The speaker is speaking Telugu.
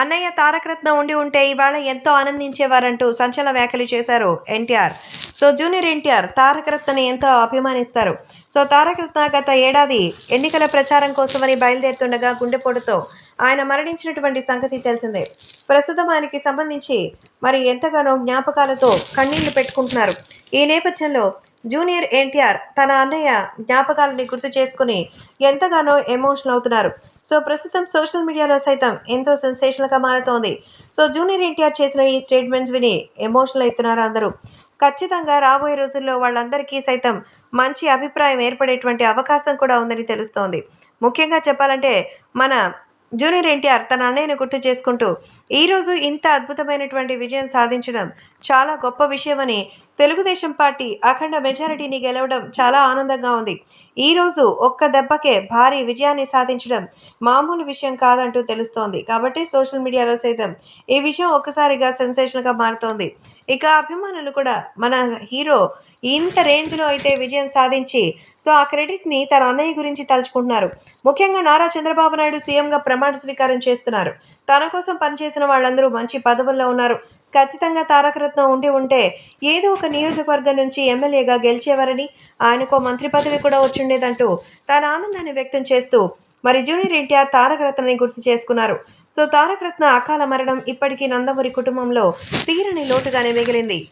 అన్నయ్య తారకరత్న ఉండి ఉంటే ఇవాళ ఎంతో ఆనందించేవారంటూ సంచలన వ్యాఖ్యలు చేశారు ఎన్టీఆర్. సో జూనియర్ ఎన్టీఆర్ తారకరత్నని ఎంతో అభిమానిస్తారు. సో తారకరత్న గత ఏడాది ఎన్నికల ప్రచారం కోసమని బయలుదేరుతుండగా గుండెపోటుతో ఆయన మరణించినటువంటి సంగతి తెలిసిందే. ప్రస్తుతం ఆయనకి సంబంధించి మరి ఎంతగానో జ్ఞాపకాలతో కన్నీళ్ళు పెట్టుకుంటున్నారు. ఈ నేపథ్యంలో జూనియర్ ఎన్టీఆర్ తన అన్నయ్య జ్ఞాపకాలని గుర్తు చేసుకుని ఎంతగానో ఎమోషనల్ అవుతున్నారు సో ప్రస్తుతం సోషల్ మీడియాలో సైతం ఎంతో సెన్సేషనల్గా మారుతోంది. సో జూనియర్ ఎన్టీఆర్ చేసిన ఈ స్టేట్మెంట్స్ విని ఎమోషనల్ అవుతున్నారు అందరూ. ఖచ్చితంగా రాబోయే రోజుల్లో వాళ్ళందరికీ సైతం మంచి అభిప్రాయం ఏర్పడేటువంటి అవకాశం కూడా ఉందని తెలుస్తోంది. ముఖ్యంగా చెప్పాలంటే మన జూనియర్ ఎన్టీఆర్ తన అన్నయ్యను గుర్తు చేసుకుంటూ ఈరోజు ఇంత అద్భుతమైనటువంటి విజయం సాధించడం చాలా గొప్ప విషయమని తెలుగుదేశం పార్టీ అఖండ మెజారిటీని గెలవడం చాలా ఆనందంగా ఉంది. ఈరోజు ఒక్క దెబ్బకే భారీ విజయాన్ని సాధించడం మామూలు విషయం కాదంటూ తెలుస్తోంది. కాబట్టి సోషల్ మీడియాలో సైతం ఈ విషయం ఒక్కసారిగా సెన్సేషన్గా మారుతోంది. ఇక అభిమానులు కూడా మన హీరో ఇంత రేంజ్లో అయితే విజయం సాధించి సో ఆ క్రెడిట్ని తన అన్నయ్య గురించి తలుచుకుంటున్నారు. ముఖ్యంగా నారా చంద్రబాబు నాయుడు సీఎంగా ప్రమాణ స్వీకారం చేస్తున్నారు. తన కోసం పనిచేసిన వాళ్ళందరూ మంచి పదవుల్లో ఉన్నారు. ఖచ్చితంగా తారకరత్నం ఉండి ఉంటే ఏదో ఒక నియోజకవర్గం నుంచి ఎమ్మెల్యేగా గెలిచేవారని ఆయనకు మంత్రి పదవి కూడా వచ్చిండేదంటూ తన ఆనందాన్ని వ్యక్తం చేస్తూ మరి జూనియర్ ఎన్టీఆర్ తారకరత్నని గుర్తు చేసుకున్నారు. సో తారకరత్న అకాల మరణం ఇప్పటికీ నందమూరి కుటుంబంలో తీరని లోటుగానే మిగిలింది.